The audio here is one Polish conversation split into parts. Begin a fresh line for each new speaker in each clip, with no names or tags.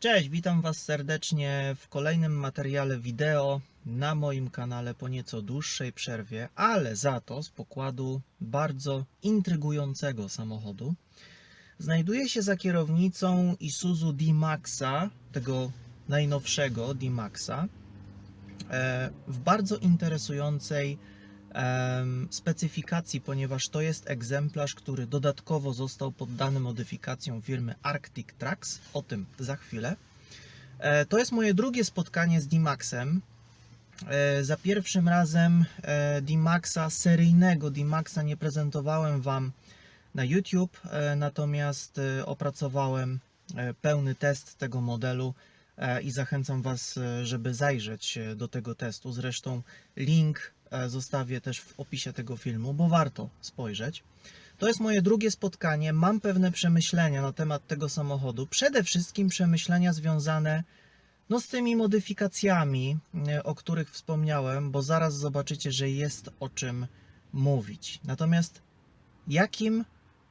Cześć, witam Was serdecznie w kolejnym materiale wideo na moim kanale po nieco dłuższej przerwie, ale za to z pokładu bardzo intrygującego samochodu. Znajduje się za kierownicą Isuzu D-Maxa, tego najnowszego D-Maxa, e, w bardzo interesującej specyfikacji, ponieważ to jest egzemplarz, który dodatkowo został poddany modyfikacjom firmy Arctic Trucks. O tym za chwilę. E, To jest moje drugie spotkanie z D-Maxem. E, Za pierwszym razem e, D-Maxa, seryjnego D-Maxa nie prezentowałem Wam na YouTube, natomiast opracowałem pełny test tego modelu i zachęcam Was, żeby zajrzeć do tego testu. Zresztą link zostawię też w opisie tego filmu, bo warto spojrzeć. To jest moje drugie spotkanie. Mam pewne przemyślenia na temat tego samochodu. Przede wszystkim przemyślenia związane no, z tymi modyfikacjami, e, o których wspomniałem, bo zaraz zobaczycie, że jest o czym mówić. Natomiast jakim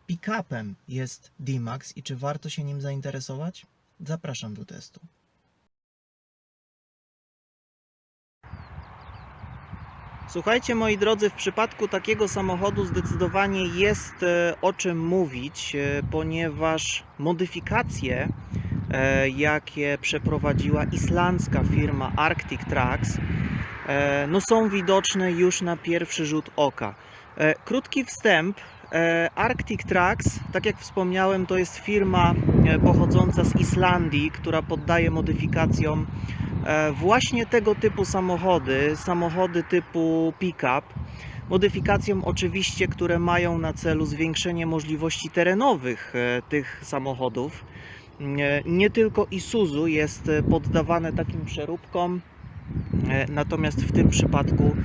pick-upem jest D-Max i czy warto się nim zainteresować? Zapraszam do testu. Słuchajcie, moi drodzy, w przypadku takiego samochodu zdecydowanie jest e, o czym mówić, e, ponieważ modyfikacje, e, jakie przeprowadziła islandzka firma Arctic Trucks, no są widoczne już na pierwszy rzut oka. Krótki wstęp. Arctic Trucks, tak jak wspomniałem, to jest firma pochodząca z Islandii, która poddaje modyfikacjom właśnie tego typu samochody, samochody typu pick-up. Oczywiście, które mają na celu zwiększenie możliwości terenowych e, tych samochodów. E, Nie tylko Isuzu jest e, poddawane takim przeróbkom, e, natomiast w tym przypadku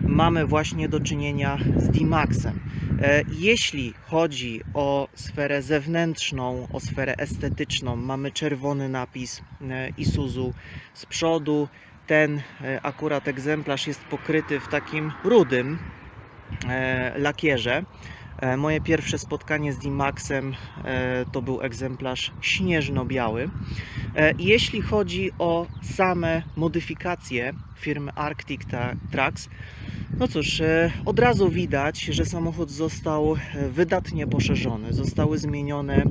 mamy właśnie do czynienia z D-Maxem. E, Jeśli chodzi o sferę zewnętrzną, o sferę estetyczną, mamy czerwony napis e, Isuzu z przodu. Ten e, akurat egzemplarz jest pokryty w takim rudym lakierze. E, Moje pierwsze spotkanie z D-Maxem e, to był egzemplarz śnieżno-biały. E, Jeśli chodzi o same modyfikacje firmy Arctic Tra- Trucks, no cóż, od razu widać, że samochód został wydatnie poszerzony, zostały zmienione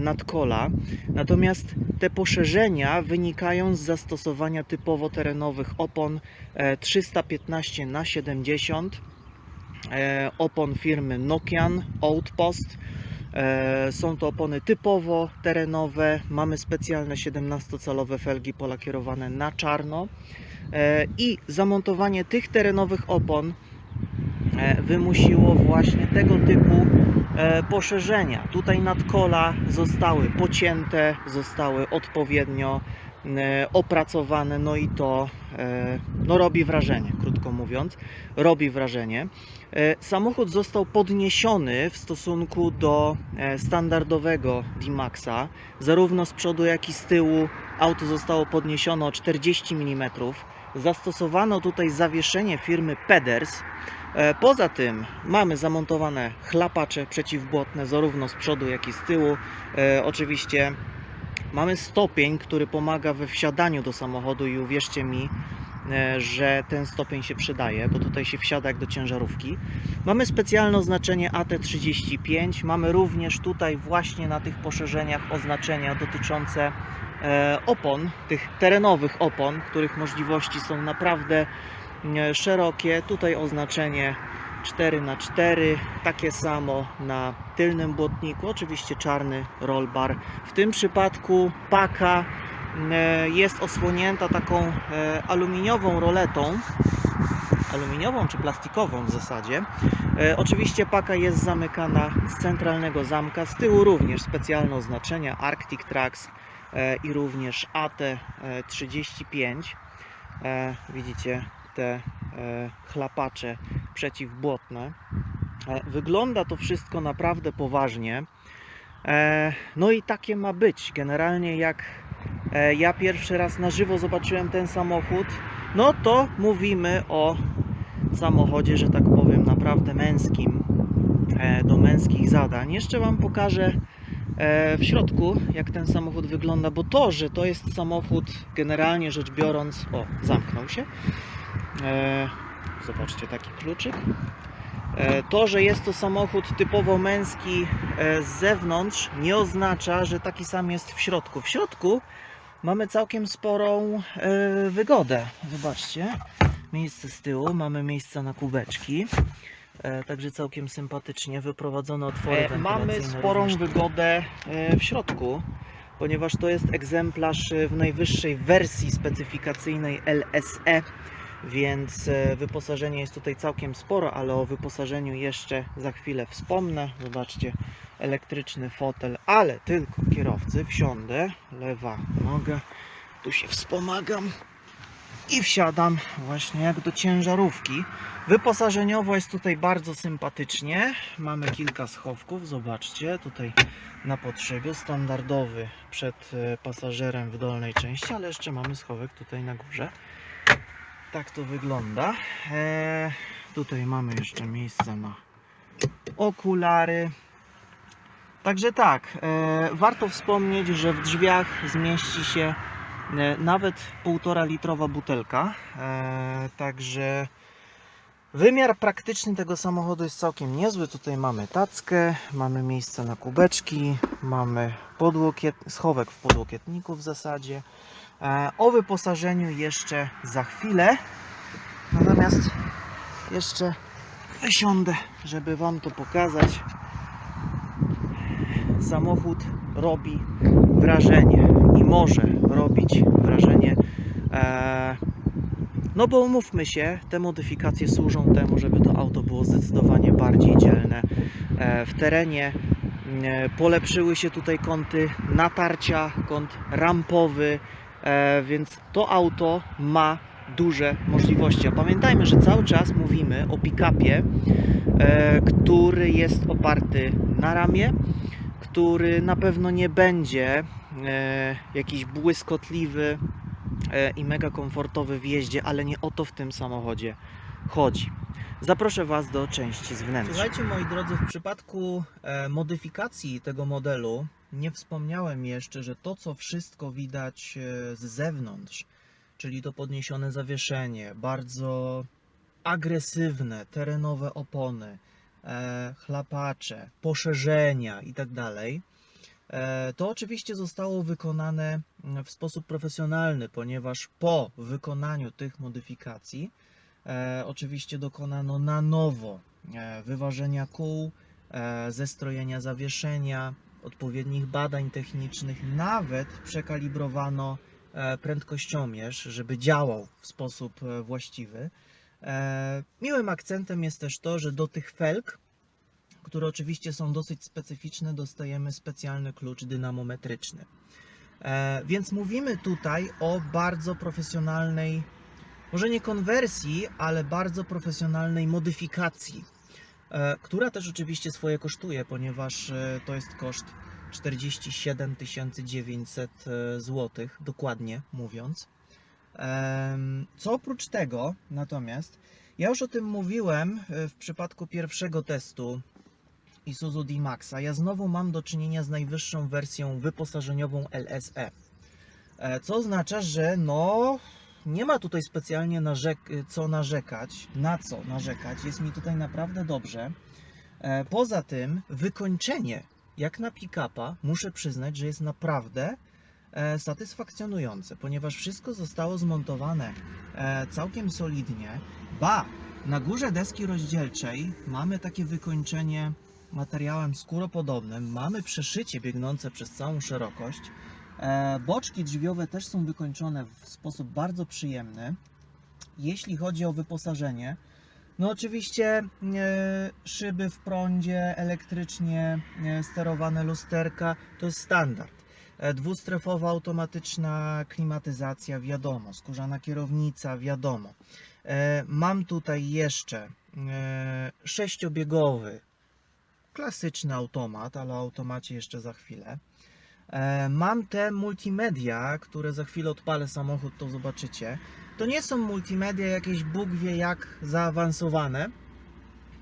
nadkola, natomiast te poszerzenia wynikają z zastosowania typowo terenowych opon e, 315 na 70 e, opon firmy Nokian Outpost. E, Są to opony typowo terenowe. Mamy specjalne 17-calowe felgi polakierowane na czarno. E, I zamontowanie tych terenowych opon e, wymusiło właśnie tego typu e, poszerzenia. Tutaj nadkola zostały pocięte, zostały odpowiednio e, opracowane, no i to e, no, robi wrażenie, krótko mówiąc, robi wrażenie. E, Samochód został podniesiony w stosunku do e, standardowego D-Maxa, zarówno z przodu, jak i z tyłu. Auto zostało podniesione o 40 mm. Zastosowano tutaj zawieszenie firmy Peders. E, Poza tym mamy zamontowane chlapacze przeciwbłotne zarówno z przodu, jak i z tyłu. E, Oczywiście mamy stopień, który pomaga we wsiadaniu do samochodu i uwierzcie mi, e, że ten stopień się przydaje, bo tutaj się wsiada jak do ciężarówki. Mamy specjalne oznaczenie AT35, mamy również tutaj właśnie na tych poszerzeniach oznaczenia dotyczące e, opon, tych terenowych opon, których możliwości są naprawdę e, szerokie. Tutaj oznaczenie 4x4, takie samo na tylnym błotniku, oczywiście czarny roll bar. W tym przypadku paka e, jest osłonięta taką e, aluminiową roletą, aluminiową czy plastikową w zasadzie. E, Oczywiście paka jest zamykana z centralnego zamka, z tyłu również specjalne oznaczenia Arctic e, i również AT35. E, Widzicie te chlapacze przeciwbłotne. E, Wygląda to wszystko naprawdę poważnie. E, No i takie ma być. Generalnie jak e, ja pierwszy raz na żywo zobaczyłem ten samochód, no to mówimy o samochodzie, że tak powiem, naprawdę męskim, e, do męskich zadań. Jeszcze Wam pokażę e, w środku, jak ten samochód wygląda, bo to, że to jest samochód generalnie rzecz biorąc, o, zamknął się. E, zobaczcie, taki kluczyk. E, To, że jest to samochód typowo męski e, z zewnątrz, nie oznacza, że taki sam jest w środku. W środku mamy całkiem sporą wygodę. Zobaczcie, miejsce z tyłu, mamy miejsca na kubeczki. Także całkiem sympatycznie wyprowadzone otwory.
Mamy sporą
również wygodę w środku, ponieważ to jest egzemplarz w najwyższej wersji specyfikacyjnej LSE, więc e, wyposażenie jest tutaj całkiem sporo, ale o wyposażeniu jeszcze za chwilę wspomnę. Zobaczcie, elektryczny fotel, ale tylko kierowcy. Wsiądę, lewa noga, tu się wspomagam i wsiadam właśnie jak do ciężarówki. Wyposażeniowo jest tutaj bardzo sympatycznie. Mamy kilka schowków, zobaczcie, tutaj na potrzebie standardowy przed e, pasażerem w dolnej części, ale jeszcze mamy schowek tutaj na górze. Tak to wygląda. E, tutaj mamy jeszcze miejsce na okulary. Także tak, e, warto wspomnieć, że w drzwiach zmieści się e, nawet półtora litrowa butelka. E, także wymiar praktyczny tego samochodu jest całkiem niezły. Tutaj mamy tackę, mamy miejsce na kubeczki, mamy podłokiet, schowek w podłokietniku w zasadzie. E, o wyposażeniu jeszcze za chwilę. Natomiast jeszcze wysiądę, żeby Wam to pokazać. Samochód robi wrażenie i może robić wrażenie. E, no bo umówmy się, te modyfikacje służą temu, żeby to auto było zdecydowanie bardziej dzielne. E, w terenie polepszyły się tutaj kąty natarcia, kąt rampowy, więc to auto ma duże możliwości. A pamiętajmy, że cały czas mówimy o pick-upie, e, który jest oparty na ramie, który na pewno nie będzie e, jakiś błyskotliwy e, i mega komfortowy w jeździe, ale nie o to w tym samochodzie chodzi. Zaproszę Was do części z wnętrza. Słuchajcie, moi drodzy, w przypadku e, modyfikacji tego modelu nie wspomniałem jeszcze, że to, co wszystko widać e, z zewnątrz, czyli to podniesione zawieszenie, bardzo agresywne, terenowe opony, e, chlapacze, poszerzenia itd. E, To oczywiście zostało wykonane mm, w sposób profesjonalny, ponieważ po wykonaniu tych modyfikacji oczywiście dokonano na nowo wyważenia kół, zestrojenia zawieszenia, odpowiednich badań technicznych, nawet przekalibrowano e, prędkościomierz, żeby działał w sposób e, właściwy. E, Miłym akcentem jest też to, że do tych felg, które oczywiście są dosyć specyficzne, dostajemy specjalny klucz dynamometryczny. Więc mówimy tutaj o bardzo profesjonalnej, może nie konwersji, ale bardzo profesjonalnej modyfikacji, która też oczywiście swoje kosztuje, ponieważ e, to jest koszt 47 900 zł, dokładnie mówiąc. Co oprócz tego, natomiast, ja już o tym mówiłem e, w przypadku pierwszego testu Isuzu D-Maxa. Ja znowu mam do czynienia z najwyższą wersją wyposażeniową LSE. E, Co oznacza, że no nie ma tutaj specjalnie narzek- co narzekać, na co narzekać. Jest mi tutaj naprawdę dobrze. E, Poza tym wykończenie, jak na pick-upa, muszę przyznać, że jest naprawdę e, satysfakcjonujące, ponieważ wszystko zostało zmontowane e, całkiem solidnie. Ba, na górze deski rozdzielczej mamy takie wykończenie materiałem skóropodobnym, mamy przeszycie biegnące przez całą szerokość. E, Boczki drzwiowe też są wykończone w sposób bardzo przyjemny. Jeśli chodzi o wyposażenie, no oczywiście e, szyby w prądzie, elektrycznie e, sterowane lusterka to jest standard. Dwustrefowa automatyczna klimatyzacja, wiadomo. Skórzana kierownica, wiadomo. Mam tutaj jeszcze sześciobiegowy, klasyczny automat, ale o automacie jeszcze za chwilę. E, Mam te multimedia, które za chwilę odpalę samochód, to zobaczycie. To nie są multimedia jakieś Bóg wie jak zaawansowane,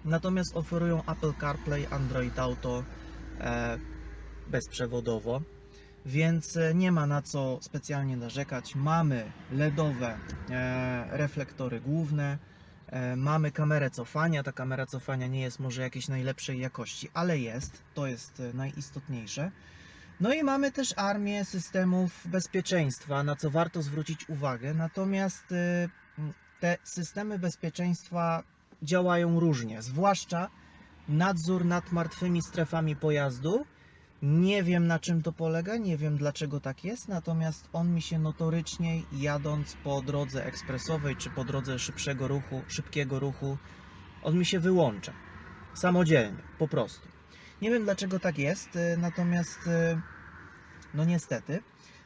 natomiast oferują Apple CarPlay, Android Auto. E, bezprzewodowo, więc e, nie ma na co specjalnie narzekać. Mamy LEDowe reflektory główne, mamy kamerę cofania. Ta kamera cofania nie jest może jakiejś najlepszej jakości, ale jest, to jest najistotniejsze. No i mamy też armię systemów bezpieczeństwa, na co warto zwrócić uwagę. Natomiast e, te systemy bezpieczeństwa działają różnie, zwłaszcza nadzór nad martwymi strefami pojazdu. Nie wiem na czym to polega, nie wiem dlaczego tak jest, natomiast on mi się notorycznie jadąc po drodze ekspresowej czy po drodze szybszego ruchu, szybkiego ruchu, on mi się wyłącza. Samodzielnie, po prostu. Nie wiem dlaczego tak jest, y, natomiast y, no niestety.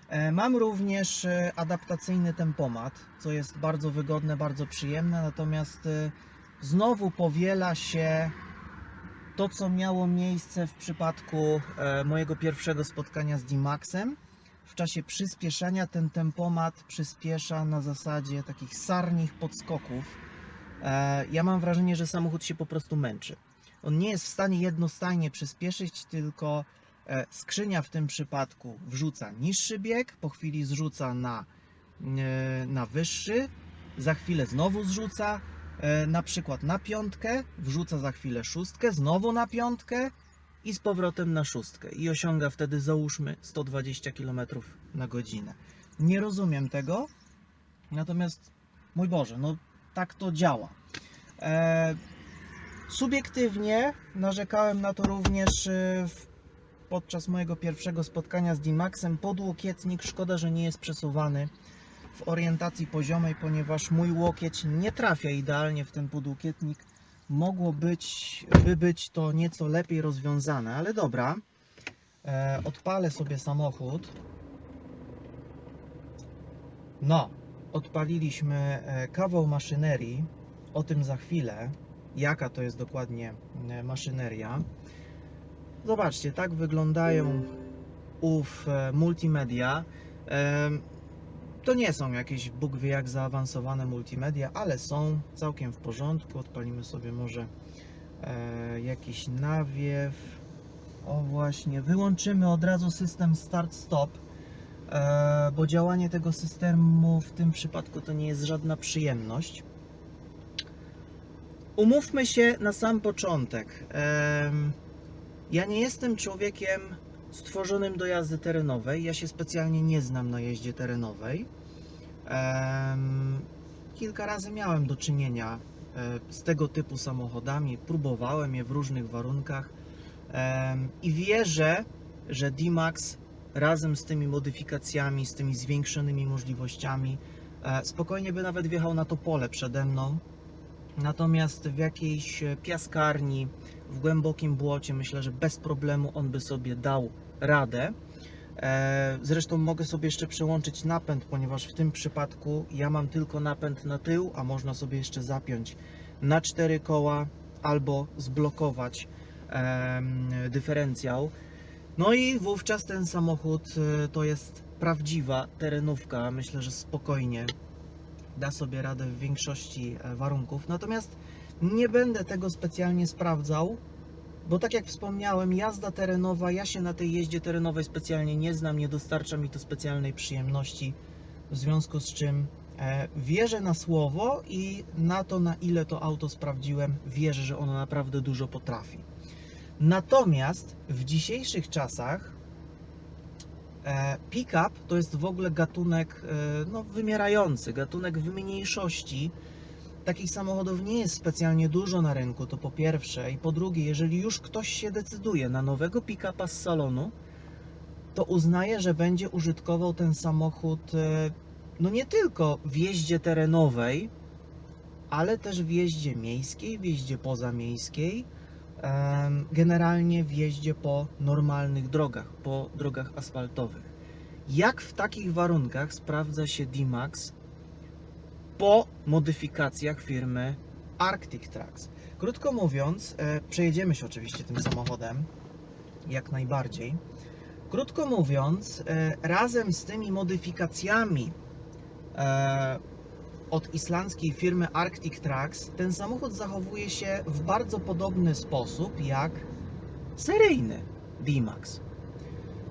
E, Mam również e, adaptacyjny tempomat, co jest bardzo wygodne, bardzo przyjemne, natomiast e, znowu powiela się to, co miało miejsce w przypadku e, mojego pierwszego spotkania z D-Maxem. W czasie przyspieszania ten tempomat przyspiesza na zasadzie takich sarnich podskoków. E, Ja mam wrażenie, że samochód się po prostu męczy. On nie jest w stanie jednostajnie przyspieszyć, tylko e, skrzynia w tym przypadku wrzuca niższy bieg, po chwili zrzuca na, e, na wyższy, za chwilę znowu zrzuca, e, na przykład na piątkę, wrzuca za chwilę szóstkę, znowu na piątkę i z powrotem na szóstkę i osiąga wtedy załóżmy 120 km na godzinę. Nie rozumiem tego, natomiast mój Boże, no tak to działa. E, subiektywnie narzekałem na to również w, podczas mojego pierwszego spotkania z D-Maxem. Podłokietnik, szkoda, że nie jest przesuwany w orientacji poziomej, ponieważ mój łokieć nie trafia idealnie w ten podłokietnik. Mogło być, by być to nieco lepiej rozwiązane, ale dobra. E, odpalę sobie samochód. No, odpaliliśmy e, kawał maszynerii. O tym za chwilę, jaka to jest dokładnie e, maszyneria. Zobaczcie, tak wyglądają ów e, multimedia. To nie są jakieś Bóg wie jak zaawansowane multimedia, ale są całkiem w porządku. Odpalimy sobie może e, jakiś nawiew. O właśnie, wyłączymy od razu system start-stop, bo działanie tego systemu w tym przypadku to nie jest żadna przyjemność. Umówmy się na sam początek. Ja nie jestem człowiekiem stworzonym do jazdy terenowej. Ja się specjalnie nie znam na jeździe terenowej. Kilka razy miałem do czynienia e, z tego typu samochodami. Próbowałem je w różnych warunkach i wierzę, że D-Max razem z tymi modyfikacjami, z tymi zwiększonymi możliwościami, e, spokojnie by nawet wjechał na to pole przede mną. Natomiast w jakiejś e, piaskarni, w głębokim błocie, myślę, że bez problemu on by sobie dał radę. E, Zresztą mogę sobie jeszcze przełączyć napęd, ponieważ w tym przypadku ja mam tylko napęd na tył, a można sobie jeszcze zapiąć na cztery koła albo zblokować dyferencjał. No i wówczas ten samochód e, to jest prawdziwa terenówka. Myślę, że spokojnie da sobie radę w większości e, warunków. Natomiast nie będę tego specjalnie sprawdzał, bo tak jak wspomniałem, jazda terenowa, ja się na tej jeździe terenowej specjalnie nie znam, nie dostarcza mi to specjalnej przyjemności, w związku z czym e, wierzę na słowo i na to, na ile to auto sprawdziłem, wierzę, że ono naprawdę dużo potrafi. Natomiast w dzisiejszych czasach Pick-up to jest w ogóle gatunek e, no, wymierający, gatunek w mniejszości. Takich samochodów nie jest specjalnie dużo na rynku, to po pierwsze. I po drugie, jeżeli już ktoś się decyduje na nowego pick-upa z salonu, to uznaje, że będzie użytkował ten samochód e, no nie tylko w jeździe terenowej, ale też w jeździe miejskiej, w jeździe pozamiejskiej, generalnie w jeździe po normalnych drogach, po drogach asfaltowych. Jak w takich warunkach sprawdza się D-Max po modyfikacjach firmy Arctic Trucks? Krótko mówiąc, e, przejedziemy się oczywiście tym samochodem, jak najbardziej. Krótko mówiąc, e, razem z tymi modyfikacjami e, od islandzkiej firmy Arctic Trucks, ten samochód zachowuje się w bardzo podobny sposób jak seryjny D-Max.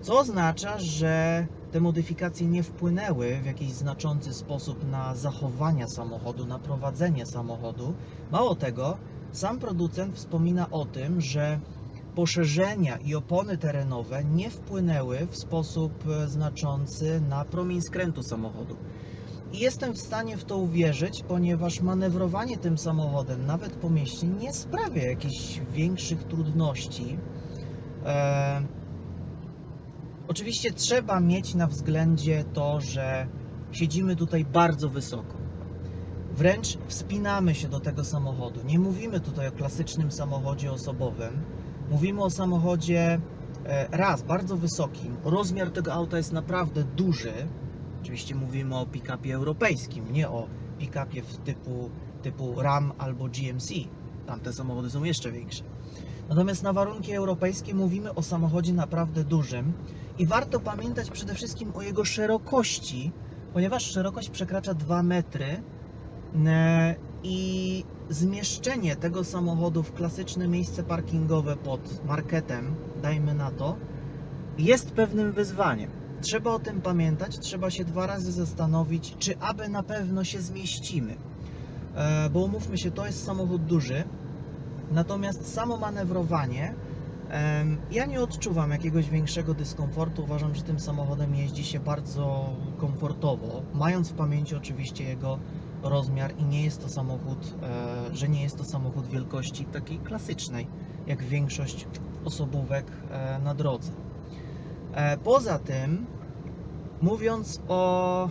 Co oznacza, że te modyfikacje nie wpłynęły w jakiś znaczący sposób na zachowania samochodu, na prowadzenie samochodu. Mało tego, sam producent wspomina o tym, że poszerzenia i opony terenowe nie wpłynęły w sposób e, znaczący na promień skrętu samochodu. I jestem w stanie w to uwierzyć, ponieważ manewrowanie tym samochodem, nawet po mieście, nie sprawia jakichś większych trudności. E, oczywiście trzeba mieć na względzie to, że siedzimy tutaj bardzo wysoko. Wręcz wspinamy się do tego samochodu. Nie mówimy tutaj o klasycznym samochodzie osobowym. Mówimy o samochodzie e, raz bardzo wysokim. Rozmiar tego auta jest naprawdę duży. Oczywiście mówimy o pick-upie europejskim, nie o pick-upie typu, typu Ram albo GMC. Tamte samochody są jeszcze większe. Natomiast na warunki europejskie mówimy o samochodzie naprawdę dużym i warto pamiętać przede wszystkim o jego szerokości, ponieważ szerokość przekracza 2 metry e, i zmieszczenie tego samochodu w klasyczne miejsce parkingowe pod marketem, dajmy na to, jest pewnym wyzwaniem. Trzeba o tym pamiętać, trzeba się dwa razy zastanowić, czy aby na pewno się zmieścimy. E, Bo umówmy się, to jest samochód duży, natomiast samo manewrowanie, ja nie odczuwam jakiegoś większego dyskomfortu. Uważam, że tym samochodem jeździ się bardzo komfortowo, mając w pamięci oczywiście jego rozmiar i nie jest to samochód, e, że nie jest to samochód wielkości takiej klasycznej, jak większość osobówek e, na drodze. E, Poza tym, mówiąc o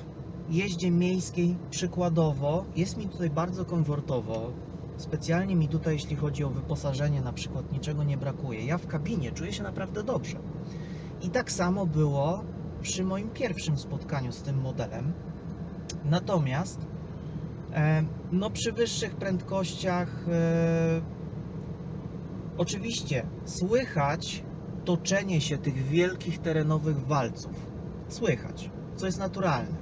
jeździe miejskiej, przykładowo, jest mi tutaj bardzo komfortowo. Specjalnie mi tutaj, jeśli chodzi o wyposażenie, na przykład, niczego nie brakuje. Ja w kabinie czuję się naprawdę dobrze. I tak samo było przy moim pierwszym spotkaniu z tym modelem. Natomiast, e, no, przy wyższych prędkościach, e, oczywiście słychać toczenie się tych wielkich terenowych walców. Słychać, co jest naturalne.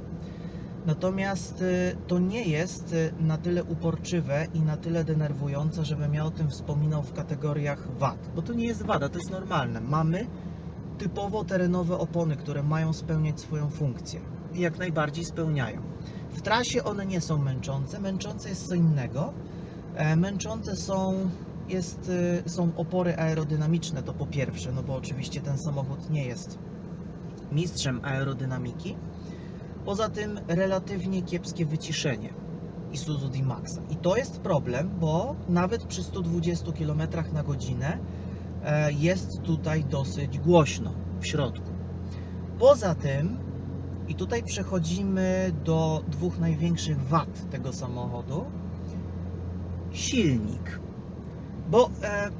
Natomiast y, to nie jest y, na tyle uporczywe i na tyle denerwujące, żebym ja o tym wspominał w kategoriach wad, bo to nie jest wada, to jest normalne. Mamy typowo terenowe opony, które mają spełniać swoją funkcję i jak najbardziej spełniają. W trasie one nie są męczące, męczące jest co innego. E, Męczące są jest, y, są opory aerodynamiczne, to po pierwsze, no bo oczywiście ten samochód nie jest mistrzem aerodynamiki. Poza tym relatywnie kiepskie wyciszenie Isuzu D-Maxa. I to jest problem, bo nawet przy 120 km na godzinę e, jest tutaj dosyć głośno w środku. Poza tym, i tutaj przechodzimy do dwóch największych wad tego samochodu, silnik. Bo, e,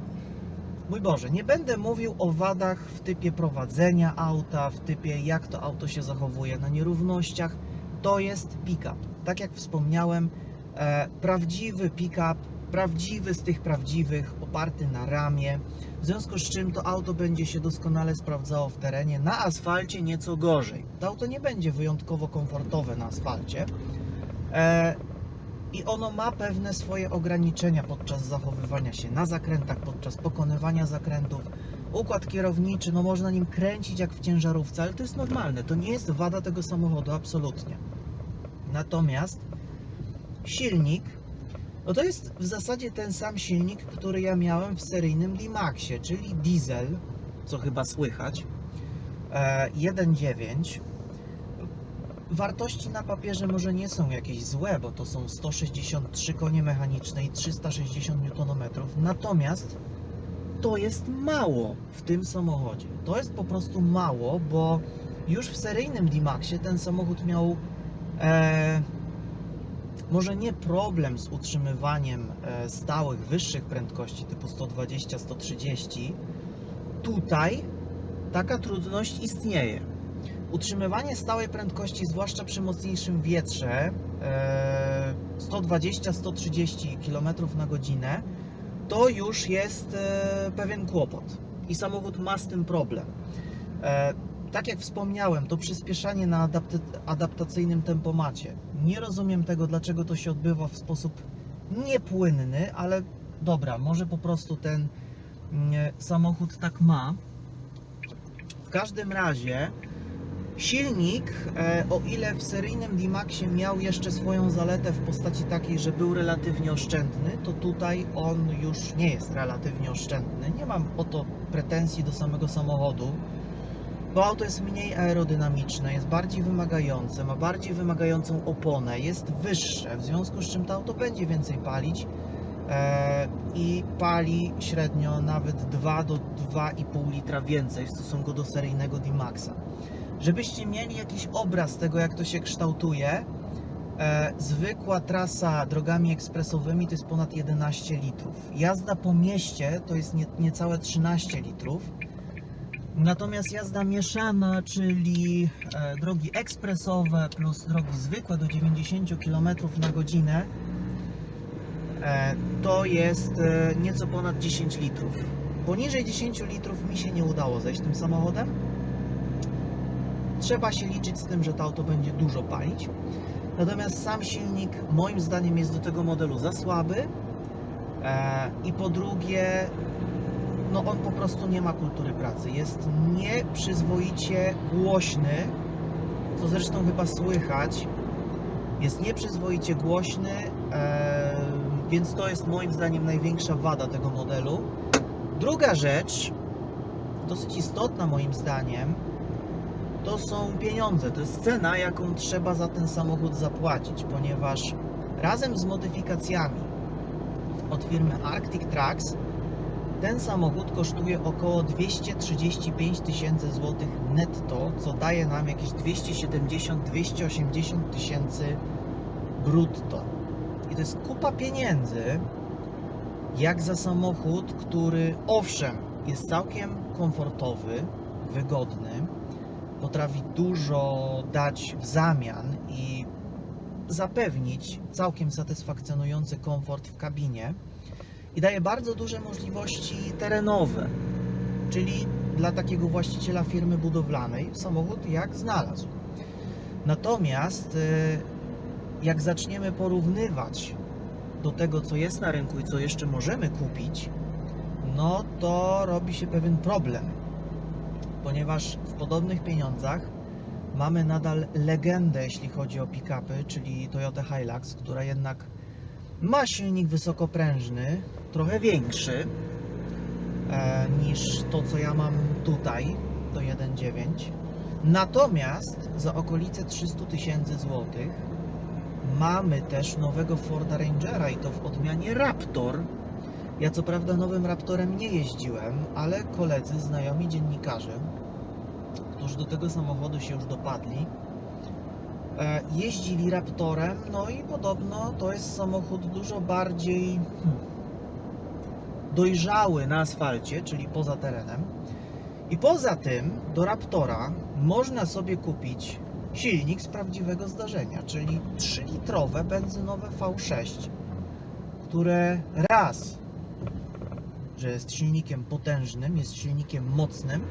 mój Boże, nie będę mówił o wadach w typie prowadzenia auta, w typie jak to auto się zachowuje na nierównościach. To jest pick-up. Tak jak wspomniałem, e, prawdziwy pick-up, prawdziwy z tych prawdziwych, oparty na ramie. W związku z czym to auto będzie się doskonale sprawdzało w terenie. Na asfalcie nieco gorzej. To auto nie będzie wyjątkowo komfortowe na asfalcie. E, i ono ma pewne swoje ograniczenia podczas zachowywania się na zakrętach, podczas pokonywania zakrętów. Układ kierowniczy, no można nim kręcić jak w ciężarówce, ale to jest normalne, to nie jest wada tego samochodu, absolutnie. Natomiast silnik, no to jest w zasadzie ten sam silnik, który ja miałem w seryjnym D-Maxie, czyli diesel, co chyba słychać, e, 1.9 wartości na papierze może nie są jakieś złe, bo to są 163 konie mechaniczne i 360 Nm. Natomiast to jest mało w tym samochodzie. To jest po prostu mało, bo już w seryjnym D-Maxie ten samochód miał e, może nie problem z utrzymywaniem e, stałych, wyższych prędkości typu 120-130. Tutaj taka trudność istnieje. Utrzymywanie stałej prędkości, zwłaszcza przy mocniejszym wietrze, e, 120-130 km na godzinę, to już jest e, pewien kłopot i samochód ma z tym problem. E, Tak jak wspomniałem, to przyspieszanie na adaptacyjnym tempomacie. Nie rozumiem tego, dlaczego to się odbywa w sposób niepłynny, ale dobra, może po prostu ten mm, samochód tak ma. W każdym razie silnik, e, o ile w seryjnym D-Maxie miał jeszcze swoją zaletę w postaci takiej, że był relatywnie oszczędny, to tutaj on już nie jest relatywnie oszczędny. Nie mam o to pretensji do samego samochodu, bo auto jest mniej aerodynamiczne, jest bardziej wymagające, ma bardziej wymagającą oponę, jest wyższe, w związku z czym to auto będzie więcej palić e, i pali średnio nawet 2 do 2,5 litra więcej w stosunku do seryjnego D-Maxa. Żebyście mieli jakiś obraz tego, jak to się kształtuje, e, zwykła trasa drogami ekspresowymi to jest ponad 11 litrów. Jazda po mieście to jest nie, niecałe 13 litrów. Natomiast jazda mieszana, czyli e, drogi ekspresowe plus drogi zwykłe do 90 km na godzinę, e, to jest nieco ponad 10 litrów. Poniżej 10 litrów mi się nie udało zejść tym samochodem. Trzeba się liczyć z tym, że to auto będzie dużo palić. Natomiast sam silnik moim zdaniem jest do tego modelu za słaby. E, I po drugie, no on po prostu nie ma kultury pracy. Jest nieprzyzwoicie głośny, co zresztą chyba słychać. Jest nieprzyzwoicie głośny, e, więc to jest moim zdaniem największa wada tego modelu. Druga rzecz, dosyć istotna moim zdaniem, to są pieniądze. To jest cena, jaką trzeba za ten samochód zapłacić, ponieważ razem z modyfikacjami od firmy Arctic Trucks ten samochód kosztuje około 235 tysięcy złotych netto, co daje nam jakieś 270-280 tysięcy brutto. I to jest kupa pieniędzy, jak za samochód, który owszem jest całkiem komfortowy, wygodny, potrafi dużo dać w zamian i zapewnić całkiem satysfakcjonujący komfort w kabinie i daje bardzo duże możliwości terenowe, czyli dla takiego właściciela firmy budowlanej samochód jak znalazł. Natomiast y, jak zaczniemy porównywać do tego, co jest na rynku i co jeszcze możemy kupić, no to robi się pewien problem, ponieważ w podobnych pieniądzach mamy nadal legendę, jeśli chodzi o pick-upy, czyli Toyota Hilux, która jednak ma silnik wysokoprężny, trochę większy e, niż to, co ja mam tutaj, do 1.9. Natomiast za okolice 300 tysięcy złotych mamy też nowego Forda Rangera i to w odmianie Raptor. Ja co prawda nowym Raptorem nie jeździłem, ale koledzy, znajomi dziennikarze, którzy do tego samochodu się już dopadli, e, jeździli Raptorem, no i podobno to jest samochód dużo bardziej hmm, dojrzały na asfalcie, czyli poza terenem. I poza tym do Raptora można sobie kupić silnik z prawdziwego zdarzenia, czyli 3-litrowe benzynowe V6, które raz, że jest silnikiem potężnym, jest silnikiem mocnym,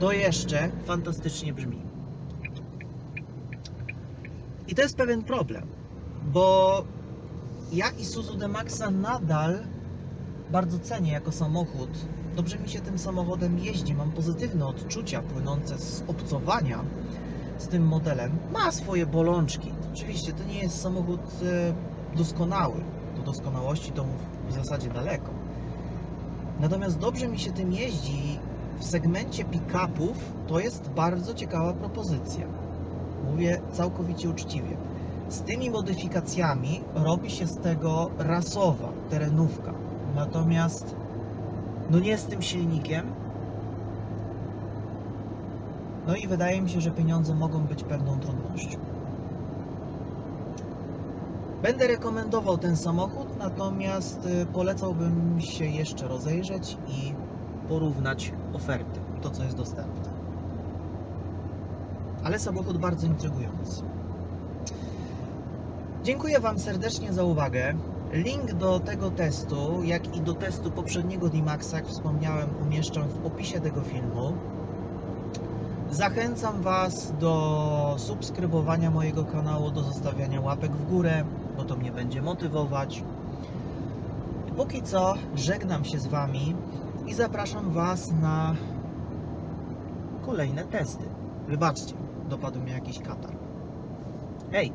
to jeszcze fantastycznie brzmi. I to jest pewien problem, bo ja Isuzu D-Maxa nadal bardzo cenię jako samochód. Dobrze mi się tym samochodem jeździ, mam pozytywne odczucia płynące z obcowania z tym modelem. Ma swoje bolączki. Oczywiście to nie jest samochód e, doskonały. Do doskonałości to w zasadzie daleko. Natomiast dobrze mi się tym jeździ w segmencie pick-upów to jest bardzo ciekawa propozycja. Mówię całkowicie uczciwie. Z tymi modyfikacjami robi się z tego rasowa terenówka. Natomiast no nie z tym silnikiem. No i wydaje mi się, że pieniądze mogą być pewną trudnością. Będę rekomendował ten samochód, natomiast y, polecałbym się jeszcze rozejrzeć i porównać oferty, to co jest dostępne. Ale samochód bardzo intrygujący. Dziękuję Wam serdecznie za uwagę. Link do tego testu, jak i do testu poprzedniego D-Maxa, jak wspomniałem, umieszczam w opisie tego filmu. Zachęcam Was do subskrybowania mojego kanału, do zostawiania łapek w górę, bo to mnie będzie motywować. Póki co żegnam się z Wami i zapraszam Was na kolejne testy. Wybaczcie, dopadł mnie jakiś katar. Hej,